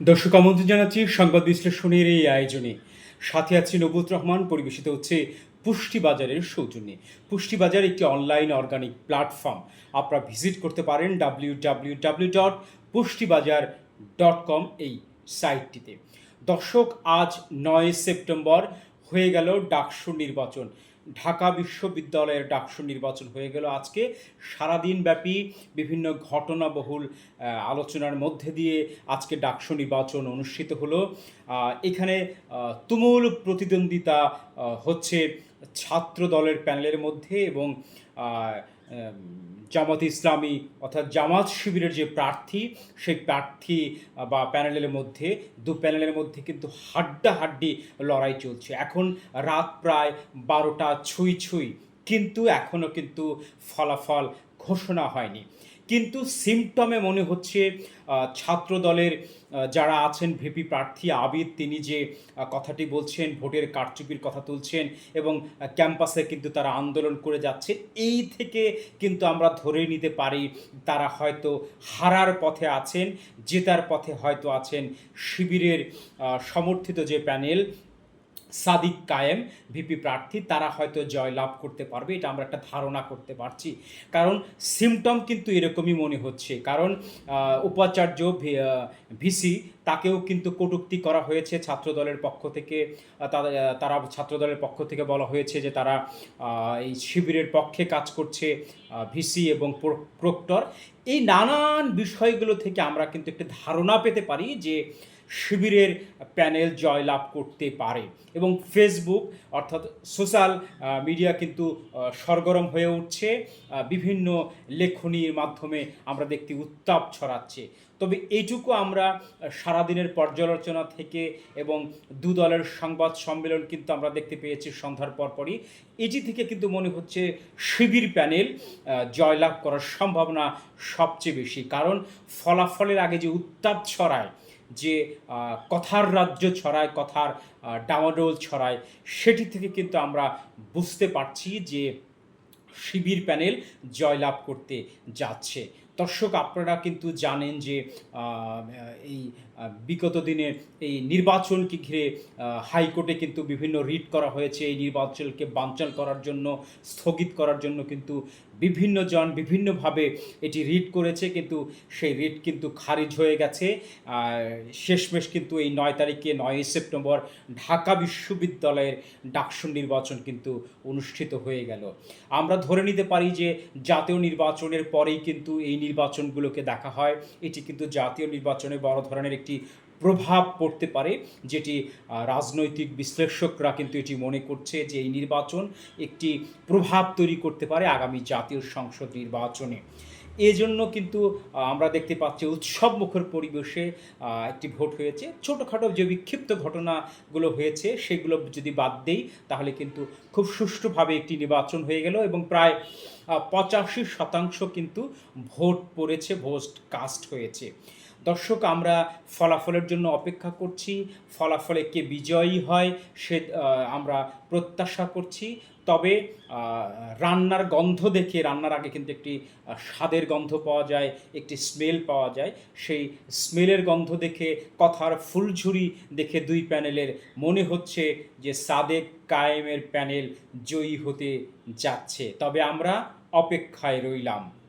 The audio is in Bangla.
দর্শক, আমন্ত্রণ জানাচ্ছি সংবাদ বিশ্লেষণের এই আয়োজনে। সাথে আছি নবুত রহমান, পরিবেশিত হচ্ছে পুষ্টি বাজারের সৌজন্যে। পুষ্টি বাজার একটি অনলাইন অর্গানিক প্ল্যাটফর্ম। আপনারা ভিজিট করতে পারেন W W W dot Pushtibazar dot com এই সাইটটিতে। দর্শক, আজ নয় সেপ্টেম্বর হয়ে গেল ডাকসু নির্বাচন। ঢাকা বিশ্ববিদ্যালয়ের ডাকসু নির্বাচন হয়ে গেল আজকে। সারাদিন ব্যাপী বিভিন্ন ঘটনাবহুল আলোচনার মধ্যে দিয়ে আজকে ডাকসু নির্বাচন অনুষ্ঠিত হলো। এখানে তুমুল প্রতিদ্বন্দ্বিতা হচ্ছে ছাত্র দলের প্যানেলের মধ্যে এবং জামাত ইসলামী অর্থাৎ জামাত শিবিরের যে প্রার্থী, সেই প্রার্থী বা প্যানেলের মধ্যে, দু প্যানেলের মধ্যে কিন্তু হাড্ডা হাড্ডি লড়াই চলছে। এখন রাত প্রায় বারোটা ছুঁই ছুঁই, কিন্তু এখনও কিন্তু ফলাফল ঘোষণা হয়নি। কিন্তু সিমটমে মনে হচ্ছে ছাত্র দলের যারা আছেন ভিপি প্রার্থী আবিদ, তিনি যে কথাটি বলছেন, ভোটের কারচুপির কথা তুলছেন এবং ক্যাম্পাসে কিন্তু তারা আন্দোলন করে যাচ্ছে, এই থেকে কিন্তু আমরা ধরে নিতে পারি তারা হয়তো হারার পথে আছেন, জেতার পথে হয়তো আছেন শিবিরের সমর্থিত যে প্যানেল সাদিক কায়েম, ভিপি প্রার্থী, তারা হয়তো জয়লাভ করতে পারবে, এটা আমরা একটা ধারণা করতে পারছি। কারণ সিমটম কিন্তু এরকমই মনে হচ্ছে। কারণ উপাচার্য ভিসি, তাকেও কিন্তু কটূক্তি করা হয়েছে ছাত্রদলের পক্ষ থেকে। তারা তারা ছাত্রদলের পক্ষ থেকে বলা হয়েছে যে তারা এই শিবিরের পক্ষে কাজ করছে ভিসি এবং প্র- প্রক্টর। এই নানান বিষয়গুলো থেকে আমরা কিন্তু একটি ধারণা পেতে পারি যে শিবিরের প্যানেল জয়লাভ করতে পারে। এবং ফেসবুক অর্থাৎ সোশ্যাল মিডিয়া কিন্তু সরগরম হয়ে উঠছে। বিভিন্ন লেখনীর মাধ্যমে আমরা দেখতে উত্তাপ ছড়াচ্ছে। তবে এইটুকু আমরা সারাদিনের পর্যালোচনা থেকে এবং দু দলের সংবাদ সম্মেলন কিন্তু আমরা দেখতে পেয়েছি সন্ধ্যার পরপরই। এটি থেকে কিন্তু মনে হচ্ছে শিবির প্যানেল জয়লাভ করার সম্ভাবনা সবচেয়ে বেশি। কারণ ফলাফলের আগে যে উত্তাপ ছড়ায় যে কথার রাজ্য ছড়ায়, কথার ডামাডোল ছড়ায়, সেটি থেকে কিন্তু আমরা বুঝতে পারছি যে শিবির প্যানেল জয়লাভ করতে যাচ্ছে। দর্শক, আপনারা কিন্তু জানেন যে এই বিগত দিনে এই নির্বাচনকে ঘিরে হাইকোর্টে কিন্তু বিভিন্ন রিট করা হয়েছে। এই নির্বাচনকে বানচাল করার জন্য, স্থগিত করার জন্য কিন্তু বিভিন্ন জন বিভিন্নভাবে এটি রিট করেছে। কিন্তু সেই রিট কিন্তু খারিজ হয়ে গেছে। শেষমেশ কিন্তু এই নয় তারিখে, নয়ই সেপ্টেম্বর ঢাকা বিশ্ববিদ্যালয়ের ডাকসু নির্বাচন কিন্তু অনুষ্ঠিত হয়ে গেল। আমরা ধরে নিতে পারি যে, জাতীয় নির্বাচনের পরেই কিন্তু এই নির্বাচনগুলোকে দেখা হয়। এটি কিন্তু জাতীয় নির্বাচনে বড় ধরনের একটি প্রভাব পড়তে পারে, যেটি রাজনৈতিক বিশ্লেষকরা কিন্তু এটি মনে করছে যে এই নির্বাচন একটি প্রভাব তৈরি করতে পারে আগামী জাতীয় সংসদ নির্বাচনে। এজন্য কিন্তু আমরা দেখতে পাচ্ছি উৎসব মুখর পরিবেশে একটি ভোট হয়েছে। ছোটোখাটো যে বিক্ষিপ্ত ঘটনাগুলো হয়েছে, সেগুলো যদি বাদ দেই, তাহলে কিন্তু খুব সুষ্ঠুভাবে একটি নির্বাচন হয়ে গেল এবং প্রায় পঁচাশি শতাংশ কিন্তু ভোট পড়েছে, ভোট কাস্ট হয়েছে। দর্শক, আমরা ফলাফলের জন্য অপেক্ষা করছি। ফলাফলে কে বিজয়ী হয়, সে আমরা প্রত্যাশা করছি। তবে রান্নার গন্ধ দেখে, রান্নার আগে কিন্তু একটি স্বাদের গন্ধ পাওয়া যায়, একটি স্মেল পাওয়া যায়। সেই স্মেলের গন্ধ দেখে, কথার ফুলঝুরি দেখে দুই প্যানেলের মনে হচ্ছে যে সাদেক কায়েমের প্যানেল জয়ী হতে যাচ্ছে। তবে আমরা অপেক্ষায় রইলাম।